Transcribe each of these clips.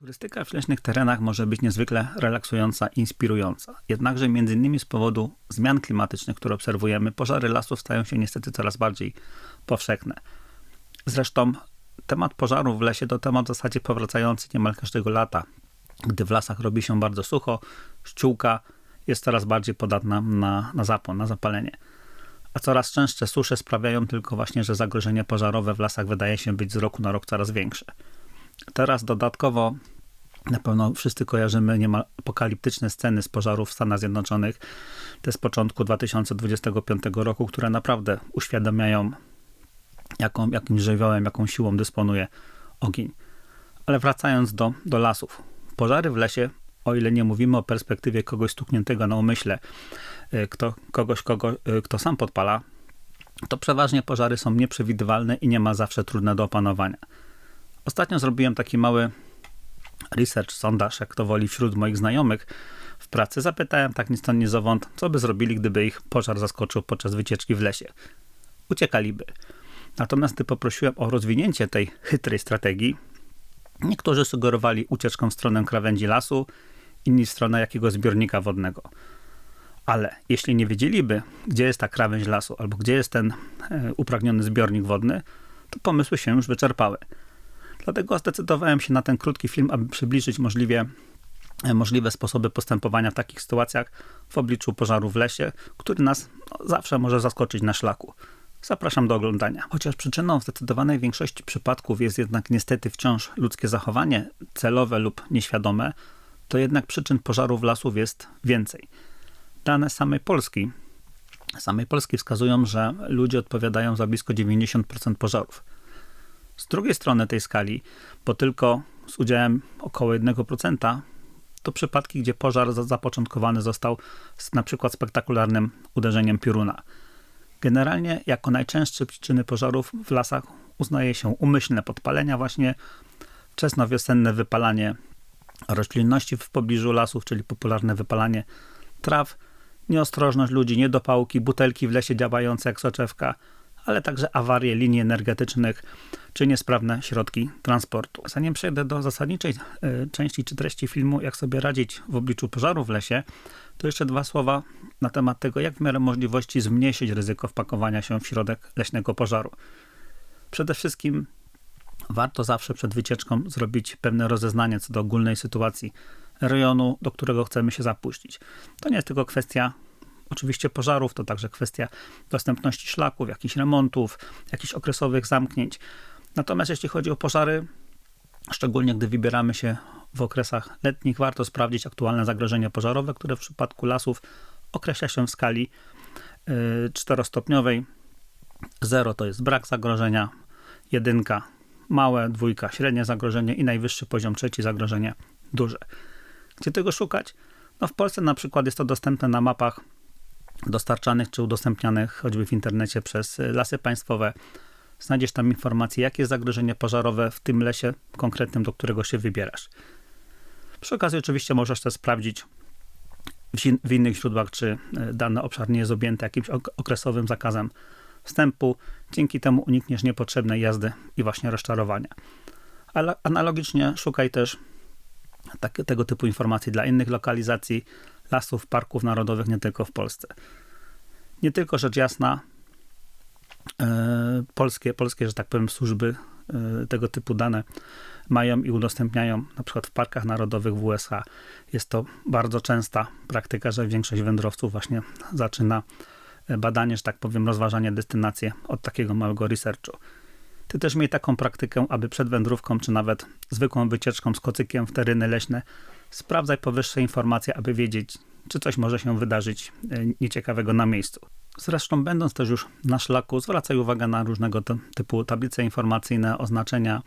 Turystyka w leśnych terenach może być niezwykle relaksująca i inspirująca. Jednakże między innymi z powodu zmian klimatycznych, które obserwujemy, pożary lasów stają się niestety coraz bardziej powszechne. Zresztą temat pożarów w lesie to temat w zasadzie powracający niemal każdego lata. Gdy w lasach robi się bardzo sucho, ściółka jest coraz bardziej podatna na, na zapłon, na zapalenie. A coraz częstsze susze sprawiają tylko właśnie, że zagrożenie pożarowe w lasach wydaje się być z roku na rok coraz większe. Teraz dodatkowo na pewno wszyscy kojarzymy niemal apokaliptyczne sceny z pożarów w Stanach Zjednoczonych, te z początku 2025 roku, które naprawdę uświadamiają, jaką, jakim żywiołem, jaką siłą dysponuje ogień. Ale wracając do, do lasów. Pożary w lesie, o ile nie mówimy o perspektywie kogoś stukniętego na umyśle, y, kto, kogoś, kogo, y, kto sam podpala, to przeważnie pożary są nieprzewidywalne i nie ma zawsze trudne do opanowania. Ostatnio zrobiłem taki mały research, sondaż, jak to woli, wśród moich znajomych w pracy. Zapytałem tak ni stąd, zowąd, co by zrobili, gdyby ich pożar zaskoczył podczas wycieczki w lesie. Uciekaliby. Natomiast gdy poprosiłem o rozwinięcie tej chytrej strategii, niektórzy sugerowali ucieczką w stronę krawędzi lasu, inni w stronę jakiegoś zbiornika wodnego. Ale jeśli nie wiedzieliby, gdzie jest ta krawędź lasu albo gdzie jest ten e, upragniony zbiornik wodny, to pomysły się już wyczerpały. Dlatego zdecydowałem się na ten krótki film, aby przybliżyć możliwie, e, możliwe sposoby postępowania w takich sytuacjach w obliczu pożaru w lesie, który nas no, zawsze może zaskoczyć na szlaku. Zapraszam do oglądania. Chociaż przyczyną w zdecydowanej większości przypadków jest jednak niestety wciąż ludzkie zachowanie, celowe lub nieświadome, to jednak przyczyn pożarów lasów jest więcej. Dane samej Polski, samej Polski wskazują, że ludzie odpowiadają za blisko 90% pożarów. Z drugiej strony tej skali, bo tylko z udziałem około 1%, to przypadki, gdzie pożar zapoczątkowany został z na przykład spektakularnym uderzeniem pioruna. Generalnie jako najczęstsze przyczyny pożarów w lasach uznaje się umyślne podpalenia, właśnie wczesnowiosenne wypalanie roślinności w pobliżu lasów, czyli popularne wypalanie traw, nieostrożność ludzi, niedopałki, butelki w lesie działające jak soczewka, ale także awarie linii energetycznych czy niesprawne środki transportu. Zanim przejdę do zasadniczej e, części czy treści filmu, jak sobie radzić w obliczu pożaru w lesie, to jeszcze dwa słowa na temat tego, jak w miarę możliwości zmniejszyć ryzyko wpakowania się w środek leśnego pożaru. Przede wszystkim warto zawsze przed wycieczką zrobić pewne rozeznanie co do ogólnej sytuacji rejonu, do którego chcemy się zapuścić. To nie jest tylko kwestia oczywiście pożarów, to także kwestia dostępności szlaków, jakichś remontów, jakichś okresowych zamknięć. Natomiast jeśli chodzi o pożary, szczególnie gdy wybieramy się w okresach letnich, warto sprawdzić aktualne zagrożenia pożarowe, które w przypadku lasów określa się w skali y, czterostopniowej. 0 to jest brak zagrożenia, jedynka małe, dwójka średnie zagrożenie i najwyższy poziom trzeci zagrożenie duże. Gdzie tego szukać? No w Polsce na przykład jest to dostępne na mapach dostarczanych czy udostępnianych choćby w internecie przez lasy państwowe. Znajdziesz tam informacje, jakie jest zagrożenie pożarowe w tym lesie konkretnym, do którego się wybierasz. Przy okazji oczywiście możesz też sprawdzić w innych źródłach, czy e, dany obszar nie jest objęty jakimś okresowym zakazem wstępu. Dzięki temu unikniesz niepotrzebnej jazdy i właśnie rozczarowania. Ale analogicznie szukaj też tak, tego typu informacji dla innych lokalizacji lasów, parków narodowych, nie tylko w Polsce. Nie tylko rzecz jasna, e, polskie, polskie, że tak powiem, służby e, tego typu dane mają i udostępniają na przykład w parkach narodowych w USA. Jest to bardzo częsta praktyka, że większość wędrowców właśnie zaczyna e, badanie, że tak powiem, rozważanie destynacji od takiego małego researchu. Ty też miej taką praktykę, aby przed wędrówką, czy nawet zwykłą wycieczką z kocykiem w tereny leśne sprawdzaj powyższe informacje, aby wiedzieć, czy coś może się wydarzyć e, nieciekawego na miejscu. Zresztą, będąc też już na szlaku, zwracaj uwagę na różnego typu tablice informacyjne, oznaczenia.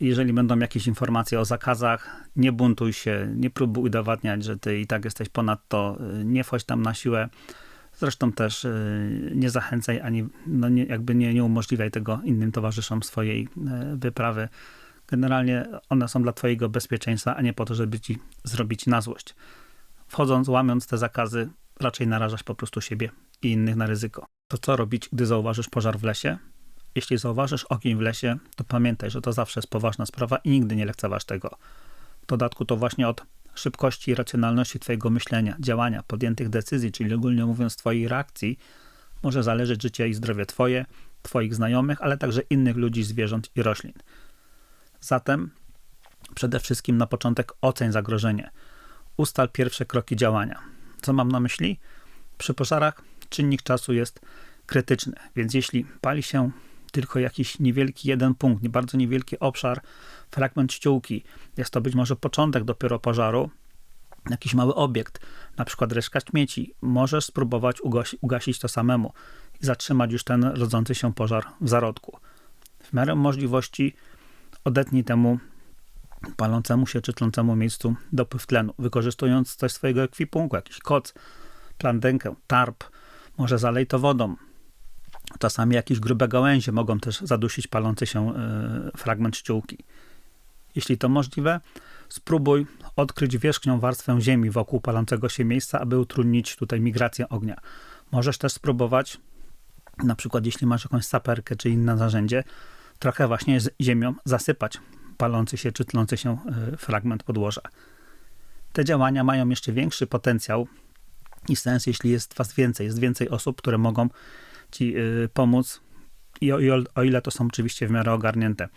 Jeżeli będą jakieś informacje o zakazach, nie buntuj się, nie próbuj udowadniać, że ty i tak jesteś ponad to, e, nie wchodź tam na siłę. Zresztą też e, nie zachęcaj ani no nie, jakby nie, nie umożliwiaj tego innym towarzyszom swojej wyprawy. Generalnie one są dla twojego bezpieczeństwa, a nie po to, żeby ci zrobić na złość. Wchodząc, łamiąc te zakazy, raczej narażasz po prostu siebie i innych na ryzyko. To co robić, gdy zauważysz pożar w lesie? Jeśli zauważysz ogień w lesie, to pamiętaj, że to zawsze jest poważna sprawa i nigdy nie lekceważ tego. dodatku to właśnie od szybkości i racjonalności Twojego myślenia, działania, podjętych decyzji, czyli ogólnie mówiąc Twojej reakcji, może zależeć życie i zdrowie Twoje, Twoich znajomych, ale także innych ludzi, zwierząt i roślin. Zatem przede wszystkim na początek oceń zagrożenie. Ustal pierwsze kroki działania. Co mam na myśli? Przy pożarach czynnik czasu jest krytyczny, więc jeśli pali się tylko jakiś niewielki jeden punkt, bardzo niewielki obszar, fragment ściółki, jest to być może początek dopiero pożaru, jakiś mały obiekt, na przykład reszka śmieci, możesz spróbować ugasi, ugasić to samemu i zatrzymać już ten rodzący się pożar w zarodku. W miarę możliwości odetnij temu palącemu się czy tlącemu miejscu dopływ tlenu, wykorzystując coś swojego ekwipunku, jakiś koc, plandenkę, tarp, może zalej to wodą. Czasami jakieś grube gałęzie mogą też zadusić palący się y, fragment ściółki. Jeśli to możliwe, spróbuj odkryć wierzchnią warstwę ziemi wokół palącego się miejsca, aby utrudnić tutaj migrację ognia. Możesz też spróbować, na przykład jeśli masz jakąś saperkę czy inne narzędzie, trochę właśnie z ziemią zasypać palący się czy tlący się y, fragment podłoża. Te działania mają jeszcze większy potencjał i sens, jeśli jest was więcej, jest więcej osób, które mogą ci y, pomóc i o, i o ile to są oczywiście w miarę ogarnięte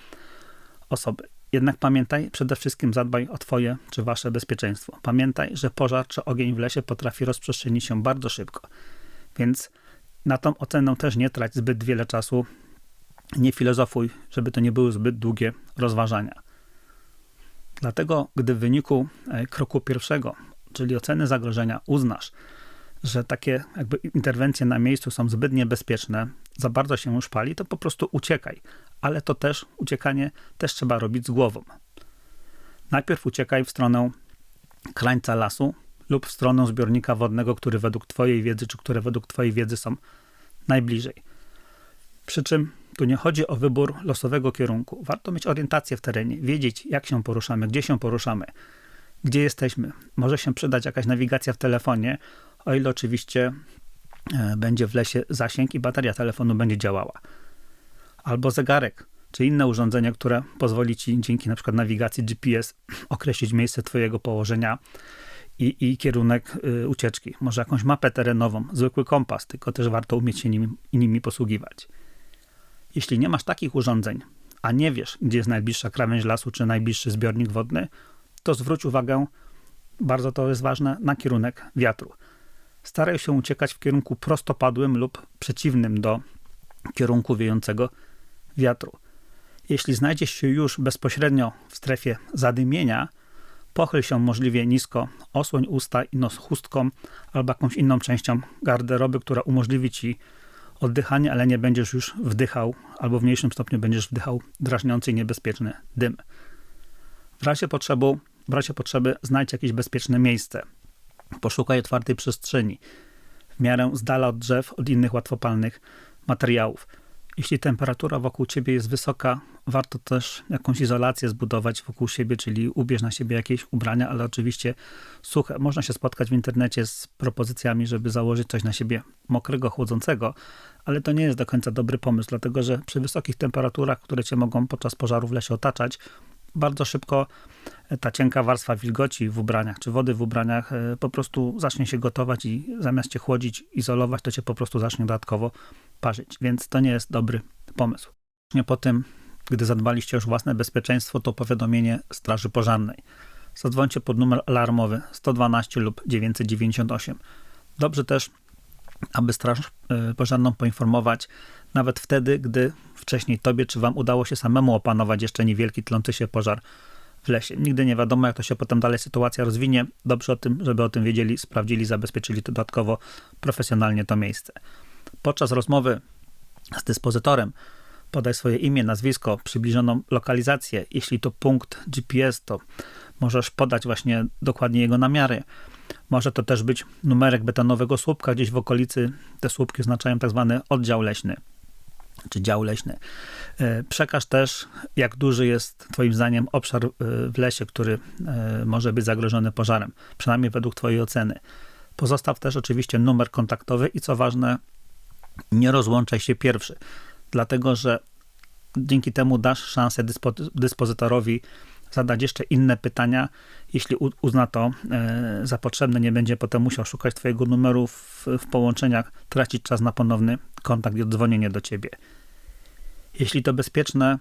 osoby. Jednak pamiętaj, przede wszystkim zadbaj o Twoje czy Wasze bezpieczeństwo. Pamiętaj, że pożar czy ogień w lesie potrafi rozprzestrzenić się bardzo szybko. Więc na tą ocenę też nie trać zbyt wiele czasu. Nie filozofuj, żeby to nie były zbyt długie rozważania. Dlatego, gdy w wyniku e, kroku pierwszego, czyli oceny zagrożenia, uznasz, że takie jakby interwencje na miejscu są zbyt niebezpieczne, za bardzo się już pali, to po prostu uciekaj. Ale to też, uciekanie też trzeba robić z głową. Najpierw uciekaj w stronę krańca lasu lub w stronę zbiornika wodnego, który według Twojej wiedzy, czy które według Twojej wiedzy są najbliżej. Przy czym tu nie chodzi o wybór losowego kierunku. Warto mieć orientację w terenie, wiedzieć jak się poruszamy, gdzie się poruszamy, gdzie jesteśmy. Może się przydać jakaś nawigacja w telefonie, o ile oczywiście e, będzie w lesie zasięg i bateria telefonu będzie działała. Albo zegarek, czy inne urządzenie, które pozwoli ci dzięki na przykład nawigacji GPS określić miejsce twojego położenia i, i kierunek y, ucieczki. Może jakąś mapę terenową, zwykły kompas, tylko też warto umieć się nimi, nimi posługiwać. Jeśli nie masz takich urządzeń, a nie wiesz, gdzie jest najbliższa krawędź lasu czy najbliższy zbiornik wodny, to zwróć uwagę, bardzo to jest ważne, na kierunek wiatru staraj się uciekać w kierunku prostopadłym lub przeciwnym do kierunku wiejącego wiatru. Jeśli znajdziesz się już bezpośrednio w strefie zadymienia, pochyl się możliwie nisko, osłoń usta i nos chustką albo jakąś inną częścią garderoby, która umożliwi ci oddychanie, ale nie będziesz już wdychał, albo w mniejszym stopniu będziesz wdychał drażniący i niebezpieczny dym. W razie, potrzeby, w razie potrzeby znajdź jakieś bezpieczne miejsce. Poszukaj otwartej przestrzeni, w miarę z dala od drzew, od innych łatwopalnych materiałów. Jeśli temperatura wokół ciebie jest wysoka, warto też jakąś izolację zbudować wokół siebie, czyli ubierz na siebie jakieś ubrania, ale oczywiście suche. Można się spotkać w internecie z propozycjami, żeby założyć coś na siebie mokrego, chłodzącego, ale to nie jest do końca dobry pomysł, dlatego że przy wysokich temperaturach, które cię mogą podczas pożaru w lesie otaczać, bardzo szybko ta cienka warstwa wilgoci w ubraniach, czy wody w ubraniach e, po prostu zacznie się gotować i zamiast cię chłodzić, izolować, to cię po prostu zacznie dodatkowo parzyć. Więc to nie jest dobry pomysł. Po tym, gdy zadbaliście już własne bezpieczeństwo, to powiadomienie Straży Pożarnej. Zadzwońcie pod numer alarmowy 112 lub 998. Dobrze też, aby Straż e, Pożarną poinformować nawet wtedy, gdy wcześniej tobie czy wam udało się samemu opanować jeszcze niewielki tlący się pożar w lesie. Nigdy nie wiadomo, jak to się potem dalej sytuacja rozwinie. Dobrze o tym, żeby o tym wiedzieli, sprawdzili, zabezpieczyli dodatkowo profesjonalnie to miejsce. Podczas rozmowy z dyspozytorem podaj swoje imię, nazwisko, przybliżoną lokalizację. Jeśli to punkt GPS, to możesz podać właśnie dokładnie jego namiary. Może to też być numerek betonowego słupka gdzieś w okolicy. Te słupki oznaczają tak zwany oddział leśny czy dział leśny. E, przekaż też, jak duży jest Twoim zdaniem obszar e, w lesie, który e, może być zagrożony pożarem, przynajmniej według Twojej oceny. Pozostaw też oczywiście numer kontaktowy i co ważne, nie rozłączaj się pierwszy, dlatego że dzięki temu dasz szansę dyspo, dyspozytorowi zadać jeszcze inne pytania. Jeśli uzna to za potrzebne, nie będzie potem musiał szukać twojego numeru w, w połączeniach, tracić czas na ponowny kontakt i odzwonienie do ciebie. Jeśli to bezpieczne,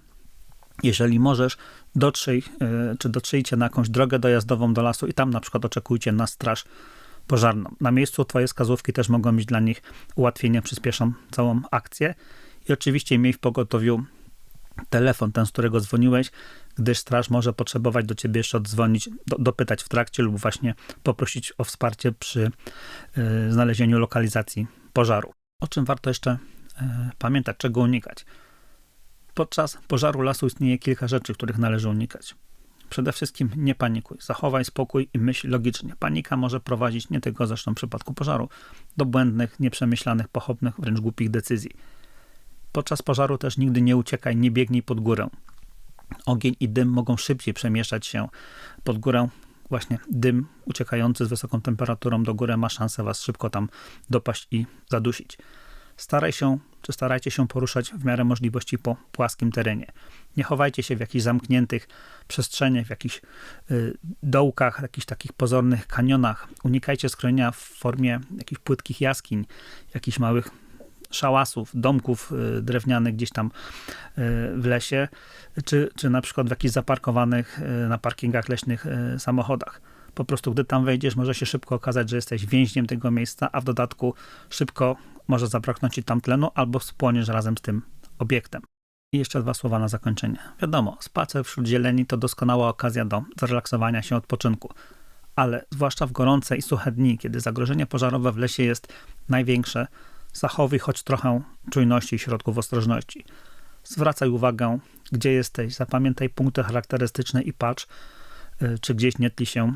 jeżeli możesz, dotrzyj, e, czy dotrzyjcie na jakąś drogę dojazdową do lasu i tam na przykład oczekujcie na straż pożarną. Na miejscu twoje wskazówki też mogą być dla nich ułatwieniem, przyspieszą całą akcję. I oczywiście miej w pogotowiu telefon, ten, z którego dzwoniłeś, gdyż straż może potrzebować do ciebie jeszcze oddzwonić, do, dopytać w trakcie lub właśnie poprosić o wsparcie przy y, znalezieniu lokalizacji pożaru. O czym warto jeszcze y, pamiętać, czego unikać? Podczas pożaru lasu istnieje kilka rzeczy, których należy unikać. Przede wszystkim nie panikuj, zachowaj spokój i myśl logicznie. Panika może prowadzić, nie tylko zresztą w przypadku pożaru, do błędnych, nieprzemyślanych, pochopnych, wręcz głupich decyzji. Podczas pożaru też nigdy nie uciekaj, nie biegnij pod górę. Ogień i dym mogą szybciej przemieszczać się pod górę. Właśnie dym uciekający z wysoką temperaturą do góry ma szansę was szybko tam dopaść i zadusić. Staraj się, czy starajcie się poruszać w miarę możliwości po płaskim terenie. Nie chowajcie się w jakichś zamkniętych przestrzeniach, w jakichś y, dołkach, jakichś takich pozornych kanionach. Unikajcie skrojenia w formie jakichś płytkich jaskiń, jakichś małych szałasów, domków y, drewnianych gdzieś tam y, w lesie, czy, czy na przykład w jakichś zaparkowanych y, na parkingach leśnych samochodach. Po prostu, gdy tam wejdziesz, może się szybko okazać, że jesteś więźniem tego miejsca, a w dodatku szybko może zabraknąć ci tam tlenu, albo spłoniesz razem z tym obiektem. I jeszcze dwa słowa na zakończenie. Wiadomo, spacer wśród zieleni to doskonała okazja do zrelaksowania się, odpoczynku. Ale zwłaszcza w gorące i suche dni, kiedy zagrożenie pożarowe w lesie jest największe, zachowuj choć trochę czujności i środków ostrożności. Zwracaj uwagę, gdzie jesteś, zapamiętaj punkty charakterystyczne i patrz, y, czy gdzieś nie tli się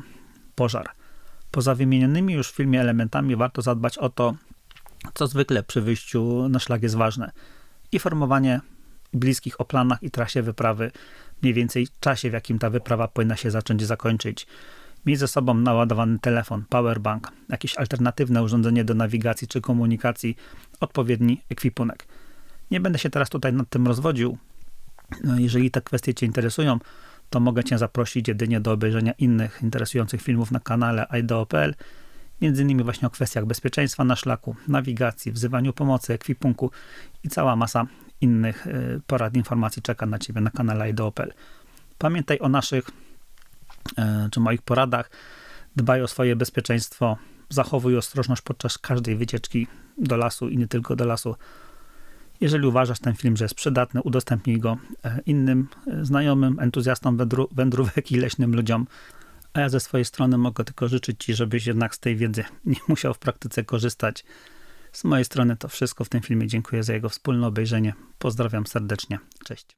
pożar. Poza wymienionymi już w filmie elementami warto zadbać o to, co zwykle przy wyjściu na szlak jest ważne. Informowanie bliskich o planach i trasie wyprawy, mniej więcej czasie, w jakim ta wyprawa powinna się zacząć i zakończyć. Miej ze sobą naładowany telefon, powerbank, jakieś alternatywne urządzenie do nawigacji czy komunikacji, odpowiedni ekwipunek. Nie będę się teraz tutaj nad tym rozwodził. No, Jeżeli te kwestie Cię interesują, to mogę Cię zaprosić jedynie do obejrzenia innych interesujących filmów na kanale IDO.pl, między innymi właśnie o kwestiach bezpieczeństwa na szlaku, nawigacji, wzywaniu pomocy, ekwipunku i cała masa innych y, porad, informacji czeka na Ciebie na kanale IDO.pl. Pamiętaj o naszych e, czy moich poradach. Dbaj o swoje bezpieczeństwo, zachowuj ostrożność podczas każdej wycieczki do lasu i nie tylko do lasu. Jeżeli uważasz ten film, że jest przydatny, udostępnij go e, innym e, znajomym, entuzjastom wędrówek i leśnym ludziom. A ja ze swojej strony mogę tylko życzyć Ci, żebyś jednak z tej wiedzy nie musiał w praktyce korzystać. Z mojej strony to wszystko w tym filmie. Dziękuję za jego wspólne obejrzenie. Pozdrawiam serdecznie. Cześć.